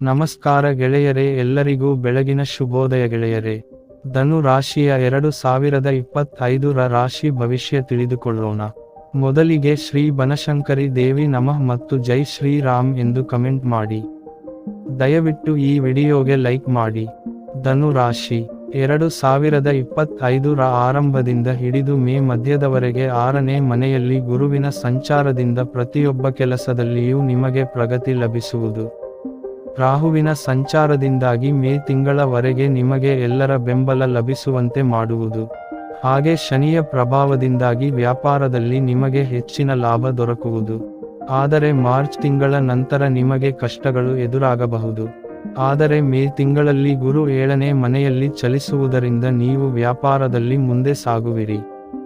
ನಮಸ್ಕಾರ ಗೆಳೆಯರೇ, ಎಲ್ಲರಿಗೂ ಬೆಳಗಿನ ಶುಭೋದಯ ಗೆಳೆಯರೇ. ಧನು ರಾಶಿಯ ಎರಡು ಸಾವಿರದ ಇಪ್ಪತ್ತೈದರ ರಾಶಿ ಭವಿಷ್ಯ ತಿಳಿದುಕೊಳ್ಳೋಣ. ಮೊದಲಿಗೆ ಶ್ರೀ ಬನಶಂಕರಿ ದೇವಿ ನಮಃ ಮತ್ತು ಜೈ ಶ್ರೀರಾಮ್ ಎಂದು ಕಮೆಂಟ್ ಮಾಡಿ. ದಯವಿಟ್ಟು ಈ ವಿಡಿಯೋಗೆ ಲೈಕ್ ಮಾಡಿ. ಧನು ರಾಶಿ ಎರಡು ಸಾವಿರದ ಇಪ್ಪತ್ತೈದರ ಆರಂಭದಿಂದ ಹಿಡಿದು ಮೇ ಮಧ್ಯದವರೆಗೆ ಆರನೇ ಮನೆಯಲ್ಲಿ ಗುರುವಿನ ಸಂಚಾರದಿಂದ ಪ್ರತಿಯೊಬ್ಬ ಕೆಲಸದಲ್ಲಿಯೂ ನಿಮಗೆ ಪ್ರಗತಿ ಲಭಿಸುವುದು. ರಾಹುವಿನ ಸಂಚಾರದಿಂದಾಗಿ ಮೇ ತಿಂಗಳವರೆಗೆ ನಿಮಗೆ ಎಲ್ಲರ ಬೆಂಬಲ ಲಭಿಸುವಂತೆ ಮಾಡುವುದು. ಹಾಗೆ ಶನಿಯ ಪ್ರಭಾವದಿಂದಾಗಿ ವ್ಯಾಪಾರದಲ್ಲಿ ನಿಮಗೆ ಹೆಚ್ಚಿನ ಲಾಭ ದೊರಕುವುದು. ಆದರೆ ಮಾರ್ಚ್ ತಿಂಗಳ ನಂತರ ನಿಮಗೆ ಕಷ್ಟಗಳು ಎದುರಾಗಬಹುದು. ಆದರೆ ಮೇ ತಿಂಗಳಲ್ಲಿ ಗುರು ಏಳನೇ ಮನೆಯಲ್ಲಿ ಚಲಿಸುವುದರಿಂದ ನೀವು ವ್ಯಾಪಾರದಲ್ಲಿ ಮುಂದೆ ಸಾಗುವಿರಿ.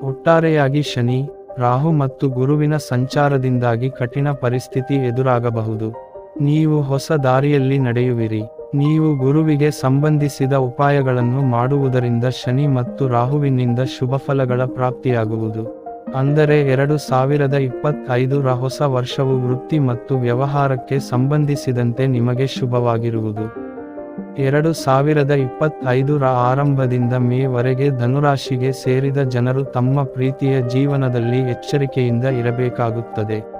ಒಟ್ಟಾರೆಯಾಗಿ ಶನಿ, ರಾಹು ಮತ್ತು ಗುರುವಿನ ಸಂಚಾರದಿಂದಾಗಿ ಕಠಿಣ ಪರಿಸ್ಥಿತಿ ಎದುರಾಗಬಹುದು. ನೀವು ಹೊಸ ದಾರಿಯಲ್ಲಿ ನಡೆಯುವಿರಿ. ನೀವು ಗುರುವಿಗೆ ಸಂಬಂಧಿಸಿದ ಉಪಾಯಗಳನ್ನು ಮಾಡುವುದರಿಂದ ಶನಿ ಮತ್ತು ರಾಹುವಿನಿಂದ ಶುಭಫಲಗಳ ಪ್ರಾಪ್ತಿಯಾಗುವುದು. ಅಂದರೆ ಎರಡು ಸಾವಿರದ ಇಪ್ಪತ್ತೈದರ ಹೊಸ ವರ್ಷವು ವೃತ್ತಿ ಮತ್ತು ವ್ಯವಹಾರಕ್ಕೆ ಸಂಬಂಧಿಸಿದಂತೆ ನಿಮಗೆ ಶುಭವಾಗಿರುವುದು. ಎರಡು ಸಾವಿರದ ಇಪ್ಪತ್ತೈದರ ಆರಂಭದಿಂದ ಮೇವರೆಗೆ ಧನುರಾಶಿಗೆ ಸೇರಿದ ಜನರು ತಮ್ಮ ಪ್ರೀತಿಯ ಜೀವನದಲ್ಲಿ ಎಚ್ಚರಿಕೆಯಿಂದ ಇರಬೇಕಾಗುತ್ತದೆ.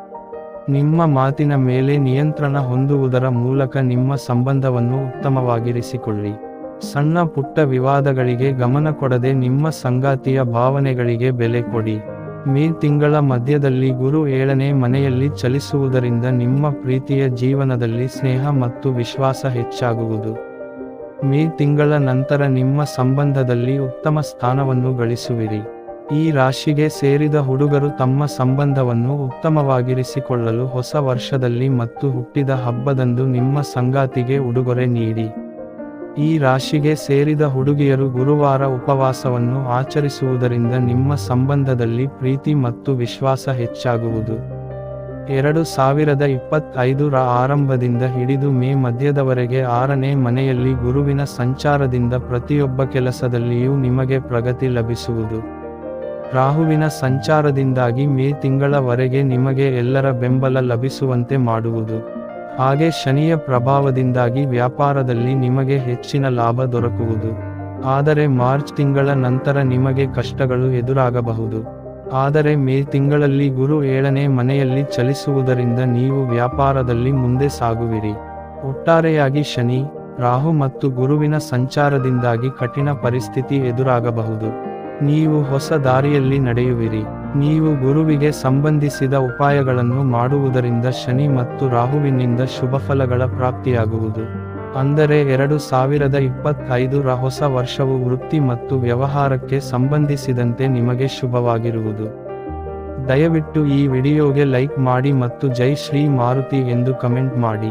ನಿಮ್ಮ ಮಾತಿನ ಮೇಲೆ ನಿಯಂತ್ರಣ ಹೊಂದುವುದರ ಮೂಲಕ ನಿಮ್ಮ ಸಂಬಂಧವನ್ನು ಉತ್ತಮವಾಗಿರಿಸಿಕೊಳ್ಳಿ. ಸಣ್ಣ ಪುಟ್ಟ ವಿವಾದಗಳಿಗೆ ಗಮನ ಕೊಡದೆ ನಿಮ್ಮ ಸಂಗಾತಿಯ ಭಾವನೆಗಳಿಗೆ ಬೆಲೆ ಕೊಡಿ. ಮೇ ತಿಂಗಳ ಮಧ್ಯದಲ್ಲಿ ಗುರು ಏಳನೇ ಮನೆಯಲ್ಲಿ ಚಲಿಸುವುದರಿಂದ ನಿಮ್ಮ ಪ್ರೀತಿಯ ಜೀವನದಲ್ಲಿ ಸ್ನೇಹ ಮತ್ತು ವಿಶ್ವಾಸ ಹೆಚ್ಚಾಗುವುದು. ಮೇ ತಿಂಗಳ ನಂತರ ನಿಮ್ಮ ಸಂಬಂಧದಲ್ಲಿ ಉತ್ತಮ ಸ್ಥಾನವನ್ನು ಗಳಿಸುವಿರಿ. ಈ ರಾಶಿಗೆ ಸೇರಿದ ಹುಡುಗರು ತಮ್ಮ ಸಂಬಂಧವನ್ನು ಉತ್ತಮವಾಗಿರಿಸಿಕೊಳ್ಳಲು ಹೊಸ ವರ್ಷದಲ್ಲಿ ಮತ್ತು ಹುಟ್ಟಿದ ಹಬ್ಬದಂದು ನಿಮ್ಮ ಸಂಗಾತಿಗೆ ಉಡುಗೊರೆ ನೀಡಿ. ಈ ರಾಶಿಗೆ ಸೇರಿದ ಹುಡುಗಿಯರು ಗುರುವಾರ ಉಪವಾಸವನ್ನು ಆಚರಿಸುವುದರಿಂದ ನಿಮ್ಮ ಸಂಬಂಧದಲ್ಲಿ ಪ್ರೀತಿ ಮತ್ತು ವಿಶ್ವಾಸ ಹೆಚ್ಚಾಗುವುದು. ಎರಡು ಸಾವಿರದ ಇಪ್ಪತ್ತೈದರ ಆರಂಭದಿಂದ ಹಿಡಿದು ಮೇ ಮಧ್ಯದವರೆಗೆ ಆರನೇ ಮನೆಯಲ್ಲಿ ಗುರುವಿನ ಸಂಚಾರದಿಂದ ಪ್ರತಿಯೊಬ್ಬ ಕೆಲಸದಲ್ಲಿಯೂ ನಿಮಗೆ ಪ್ರಗತಿ ಲಭಿಸುವುದು. ರಾಹುವಿನ ಸಂಚಾರದಿಂದಾಗಿ ಮೇ ತಿಂಗಳವರೆಗೆ ನಿಮಗೆ ಎಲ್ಲರ ಬೆಂಬಲ ಲಭಿಸುವಂತೆ ಮಾಡುವುದು. ಹಾಗೆ ಶನಿಯ ಪ್ರಭಾವದಿಂದಾಗಿ ವ್ಯಾಪಾರದಲ್ಲಿ ನಿಮಗೆ ಹೆಚ್ಚಿನ ಲಾಭ ದೊರಕುವುದು. ಆದರೆ ಮಾರ್ಚ್ ತಿಂಗಳ ನಂತರ ನಿಮಗೆ ಕಷ್ಟಗಳು ಎದುರಾಗಬಹುದು. ಆದರೆ ಮೇ ತಿಂಗಳಲ್ಲಿ ಗುರು ಏಳನೇ ಮನೆಯಲ್ಲಿ ಚಲಿಸುವುದರಿಂದ ನೀವು ವ್ಯಾಪಾರದಲ್ಲಿ ಮುಂದೆ ಸಾಗುವಿರಿ. ಒಟ್ಟಾರೆಯಾಗಿ ಶನಿ, ರಾಹು ಮತ್ತು ಗುರುವಿನ ಸಂಚಾರದಿಂದಾಗಿ ಕಠಿಣ ಪರಿಸ್ಥಿತಿ ಎದುರಾಗಬಹುದು. ನೀವು ಹೊಸ ದಾರಿಯಲ್ಲಿ ನಡೆಯುವಿರಿ. ನೀವು ಗುರುವಿಗೆ ಸಂಬಂಧಿಸಿದ ಉಪಾಯಗಳನ್ನು ಮಾಡುವುದರಿಂದ ಶನಿ ಮತ್ತು ರಾಹುವಿನಿಂದ ಶುಭಫಲಗಳ ಪ್ರಾಪ್ತಿಯಾಗುವುದು. ಅಂದರೆ ಎರಡು ಸಾವಿರದ ಇಪ್ಪತ್ತೈದರ ಹೊಸ ವರ್ಷವು ವೃತ್ತಿ ಮತ್ತು ವ್ಯವಹಾರಕ್ಕೆ ಸಂಬಂಧಿಸಿದಂತೆ ನಿಮಗೆ ಶುಭವಾಗಿರುವುದು. ದಯವಿಟ್ಟು ಈ ವಿಡಿಯೋಗೆ ಲೈಕ್ ಮಾಡಿ ಮತ್ತು ಜೈ ಶ್ರೀ ಮಾರುತಿ ಎಂದು ಕಮೆಂಟ್ ಮಾಡಿ.